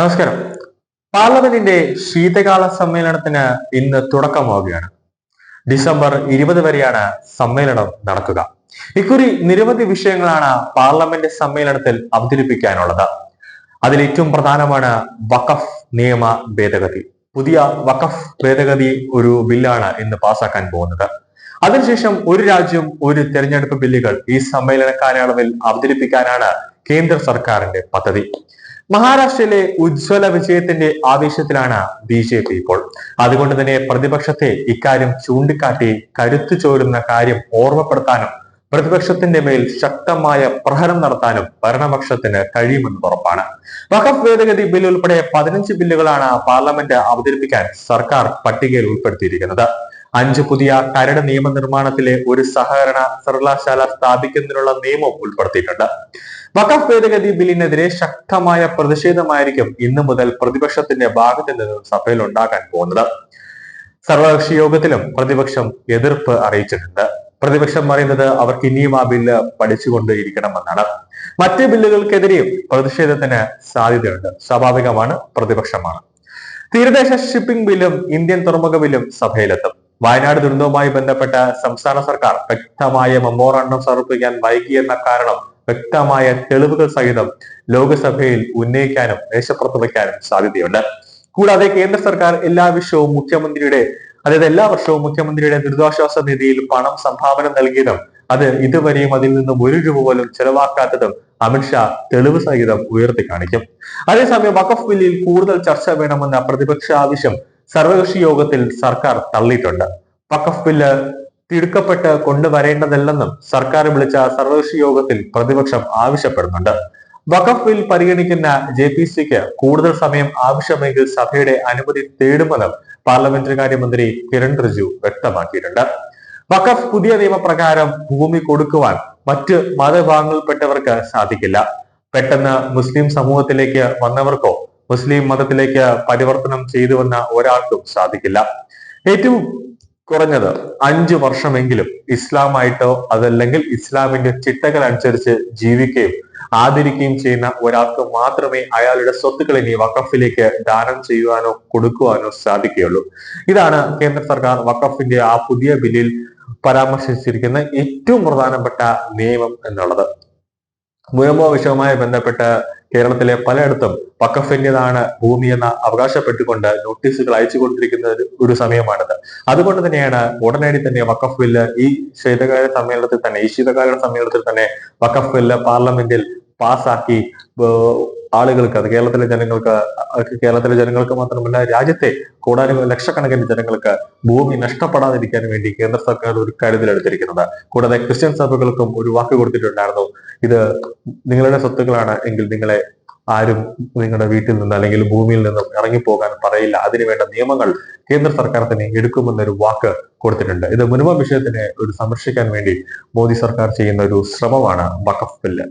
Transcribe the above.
നമസ്കാരം. പാർലമെന്റിന്റെ ശീതകാല സമ്മേളനത്തിന് ഇന്ന് തുടക്കമാവുകയാണ്. ഡിസംബർ ഇരുപത് വരെയാണ് സമ്മേളനം നടക്കുക. ഇക്കുറി നിരവധി വിഷയങ്ങളാണ് പാർലമെന്റ് സമ്മേളനത്തിൽ അവതരിപ്പിക്കാനുള്ളത്. അതിൽ ഏറ്റവും പ്രധാനമാണ് വഖഫ് നിയമ ഭേദഗതി. പുതിയ വഖഫ് ഭേദഗതി ഒരു ബില്ലാണ് ഇന്ന് പാസാക്കാൻ പോകുന്നത്. അതിനുശേഷം ഒരു രാജ്യം ഒരു തെരഞ്ഞെടുപ്പ് ബില്ലുകൾ ഈ സമ്മേളന കാലയളവിൽ അവതരിപ്പിക്കാനാണ് കേന്ദ്ര സർക്കാരിന്റെ പദ്ധതി. മഹാരാഷ്ട്രയിലെ ഉജ്ജ്വല വിജയത്തിന്റെ ആവേശത്തിലാണ് ബി ജെ പി ഇപ്പോൾ. അതുകൊണ്ട് തന്നെ പ്രതിപക്ഷത്തെ ഇക്കാര്യം ചൂണ്ടിക്കാട്ടി കരുത്തു ചോരുന്ന കാര്യം ഓർമ്മപ്പെടുത്താനും പ്രതിപക്ഷത്തിന്റെ മേൽ ശക്തമായ പ്രഹരം നടത്താനും ഭരണപക്ഷത്തിന് കഴിയുമെന്ന് ഉറപ്പാണ്. വഖഫ് ഭേദഗതി ബിൽ ഉൾപ്പെടെ പതിനഞ്ച് ബില്ലുകളാണ് പാർലമെന്റ് അവതരിപ്പിക്കാൻ സർക്കാർ പട്ടികയിൽ ഉൾപ്പെടുത്തിയിരിക്കുന്നത്. അഞ്ച് പുതിയ കരട് നിയമനിർമ്മാണത്തിലെ ഒരു സഹകരണ സർവകലാശാല സ്ഥാപിക്കുന്നതിനുള്ള നിയമം ഉൾപ്പെടുത്തിയിട്ടുണ്ട്. വഖഫ് ഭേദഗതി ബില്ലിനെതിരെ ശക്തമായ പ്രതിഷേധമായിരിക്കും ഇന്നു മുതൽ പ്രതിപക്ഷത്തിന്റെ ഭാഗത്ത് നിന്ന് സഭയിൽ ഉണ്ടാക്കാൻ പോകുന്നത്. സർവകക്ഷി യോഗത്തിലും പ്രതിപക്ഷം എതിർപ്പ് അറിയിച്ചിട്ടുണ്ട്. പ്രതിപക്ഷം പറയുന്നത് അവർക്ക് ഇനിയും ആ ബില്ല് പഠിച്ചുകൊണ്ടേയിരിക്കണമെന്നാണ്. മറ്റ് ബില്ലുകൾക്കെതിരെയും പ്രതിഷേധത്തിന് സാധ്യതയുണ്ട്. സ്വാഭാവികമാണ് പ്രതിപക്ഷമാണ്. തീരദേശ ഷിപ്പിംഗ് ബില്ലും ഇന്ത്യൻ തുറമുഖ ബില്ലും സഭയിലെത്തും. വയനാട് ദുരന്തവുമായി ബന്ധപ്പെട്ട സംസ്ഥാന സർക്കാർ വ്യക്തമായ മെമ്മോറാണ്ടം സമർപ്പിക്കാൻ വൈകിയെന്ന കാരണം വ്യക്തമായ തെളിവുകൾ സഹിതം ലോകസഭയിൽ ഉന്നയിക്കാനും മേശപ്പുറത്ത് വയ്ക്കാനും സാധ്യതയുണ്ട്. കൂടാതെ കേന്ദ്ര സർക്കാർ എല്ലാ വിഷയവും മുഖ്യമന്ത്രിയുടെ അതായത് എല്ലാ വർഷവും മുഖ്യമന്ത്രിയുടെ ദുരിതാശ്വാസ നിധിയിൽ പണം സംഭാവന നൽകിയതും അത് ഇതുവരെയും അതിൽ നിന്നും ഒരു രൂപ പോലും ചെലവാക്കാത്തതും അമിത്ഷാ തെളിവ് സഹിതം ഉയർത്തി കാണിക്കും അതേസമയം വഖഫ് ബില്ലിൽ കൂടുതൽ ചർച്ച വേണമെന്ന പ്രതിപക്ഷ ആവശ്യം സർവകക്ഷി യോഗത്തിൽ സർക്കാർ തള്ളിയിട്ടുണ്ട്. വഖഫ് ബില്ല് തിടുക്കപ്പെട്ട് കൊണ്ടുവരേണ്ടതല്ലെന്നും സർക്കാർ വിളിച്ച സർവകക്ഷി യോഗത്തിൽ പ്രതിപക്ഷം ആവശ്യപ്പെടുന്നുണ്ട്. വഖഫ് ബിൽ പരിഗണിക്കുന്ന ജെ പി സിക്ക് കൂടുതൽ സമയം ആവശ്യമെങ്കിൽ സഭയുടെ അനുമതി തേടുമെന്നും പാർലമെന്ററി കാര്യമന്ത്രി കിരൺ റിജു വ്യക്തമാക്കിയിട്ടുണ്ട്. വഖഫ് പുതിയ നിയമപ്രകാരം ഭൂമി കൊടുക്കുവാൻ മറ്റ് മതവിഭാഗങ്ങളിൽപ്പെട്ടവർക്ക് സാധിക്കില്ല. പെട്ടെന്ന് മുസ്ലിം സമൂഹത്തിലേക്ക് വന്നവർക്കോ മുസ്ലിം മതത്തിലേക്ക് പരിവർത്തനം ചെയ്തു വന്ന ഒരാൾക്കും സാധിക്കില്ല. ഏറ്റവും കുറഞ്ഞത് അഞ്ചു വർഷമെങ്കിലും ഇസ്ലാമായിട്ടോ അതല്ലെങ്കിൽ ഇസ്ലാമിന്റെ ചിട്ടകൾ അനുസരിച്ച് ജീവിക്കുകയും ആദരിക്കുകയും ചെയ്യുന്ന ഒരാൾക്ക് മാത്രമേ അയാളുടെ സ്വത്തുക്കൾ ഇനി വഖഫിലേക്ക് ദാനം ചെയ്യുവാനോ കൊടുക്കുവാനോ സാധിക്കുകയുള്ളൂ. ഇതാണ് കേന്ദ്ര സർക്കാർ വഖഫിന്റെ ആ പുതിയ ബില്ലിൽ പരാമർശിച്ചിരിക്കുന്ന ഏറ്റവും പ്രധാനപ്പെട്ട നിയമം എന്നുള്ളത്. മുയമ്പോ വിഷയവുമായി ബന്ധപ്പെട്ട് കേരളത്തിലെ പലയിടത്തും പക്കഫന്യതാണ് ഭൂമി എന്ന അവകാശപ്പെട്ടുകൊണ്ട് നോട്ടീസുകൾ അയച്ചുകൊണ്ടിരിക്കുന്ന ഒരു- സമയമാണിത്. അതുകൊണ്ട് തന്നെയാണ് ഉടനടി തന്നെ വക്കഫ് ബില്ല് ഈ ശൈതകാല സമ്മേളനത്തിൽ തന്നെ ഈ ശീതകാല സമ്മേളനത്തിൽ തന്നെ വക്കഫ് ബില്ല് പാർലമെന്റിൽ പാസാക്കി ആളുകൾക്ക് അത് കേരളത്തിലെ ജനങ്ങൾക്ക് കേരളത്തിലെ ജനങ്ങൾക്ക് മാത്രമല്ല രാജ്യത്തെ കൂടാനും ലക്ഷക്കണക്കിന് ജനങ്ങൾക്ക് ഭൂമി നഷ്ടപ്പെടാതിരിക്കാൻ വേണ്ടി കേന്ദ്ര സർക്കാർ ഒരു കരുതലെടുത്തിരിക്കുന്നത് കൂടാതെ ക്രിസ്ത്യൻ സഭകൾക്കും ഒരു വാക്ക് കൊടുത്തിട്ടുണ്ടായിരുന്നു. ഇത് നിങ്ങളുടെ സ്വത്തുക്കളാണ് എങ്കിൽ നിങ്ങളെ ആരും നിങ്ങളുടെ വീട്ടിൽ നിന്ന് അല്ലെങ്കിൽ ഭൂമിയിൽ നിന്നും ഇറങ്ങിപ്പോകാൻ പറയില്ല. അതിനുവേണ്ട നിയമങ്ങൾ കേന്ദ്ര സർക്കാർ തന്നെ എടുക്കുമെന്നൊരു വാക്ക് കൊടുത്തിട്ടുണ്ട്. ഇത് മുൻപ് വിഷയത്തിനെ ഒരു സംരക്ഷിക്കാൻ വേണ്ടി മോദി സർക്കാർ ചെയ്യുന്ന ഒരു ശ്രമമാണ് വഖഫ് ബില്ല്.